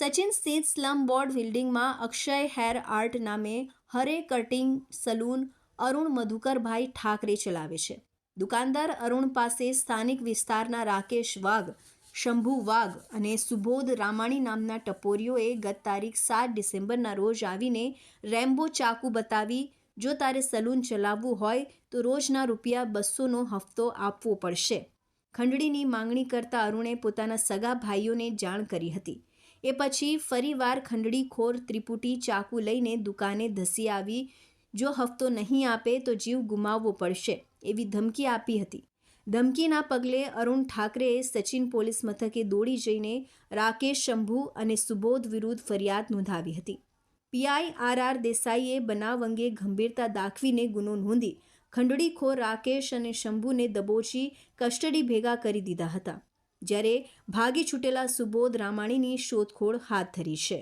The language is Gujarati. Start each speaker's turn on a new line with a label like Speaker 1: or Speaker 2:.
Speaker 1: સચિન સ્થિત સ્લમ બોર્ડ બિલ્ડિંગમાં અક્ષય હેર આર્ટ નામે hair cutting salon Arun મધુકરભાઈ Thackeray ચલાવે છે. દુકાનદાર અરુણ પાસે સ્થાનિક વિસ્તારના રાકેશ વાઘ, શંભુ વાઘ અને સુબોધ રામાણી નામના ટપોરીઓએ ગત તારીખ સાત ડિસેમ્બરના રોજ આવીને રેમ્બો ચાકુ બતાવી, જો તારે સલૂન ચલાવવું હોય, તો રોજના રૂપિયા બસોનો હફતો આપવો પડશે. ખંડણીની માંગણી કરતા અરુણે પોતાના સગા ભાઈઓને જાણ કરી હતી. એ પછી ફરીવાર ખંડડીખોર ત્રિપુટી ચાકુ લઈને દુકાને ધસી આવી. જો હફતો નહીં આપે તો જીવ ગુમાવવો પડશે એવી ધમકી આપી હતી. ધમકીના પગલે અરુણ ઠાકરેએ સચિન પોલીસ મથકે દોડી જઈને રાકેશ શંભુ અને સુબોધ વિરુદ્ધ ફરિયાદ નોંધાવી હતી. પીઆઈ આર આર દેસાઈએ બનાવ અંગે ગંભીરતા દાખવીને ગુનો નોંધી ખંડડીખોર રાકેશ અને શંભુને દબોચી કસ્ટડી ભેગા કરી દીધા હતા. જ્યારે ભાગી છૂટેલા સુબોધ રામાણીની શોધખોળ હાથ ધરી છે.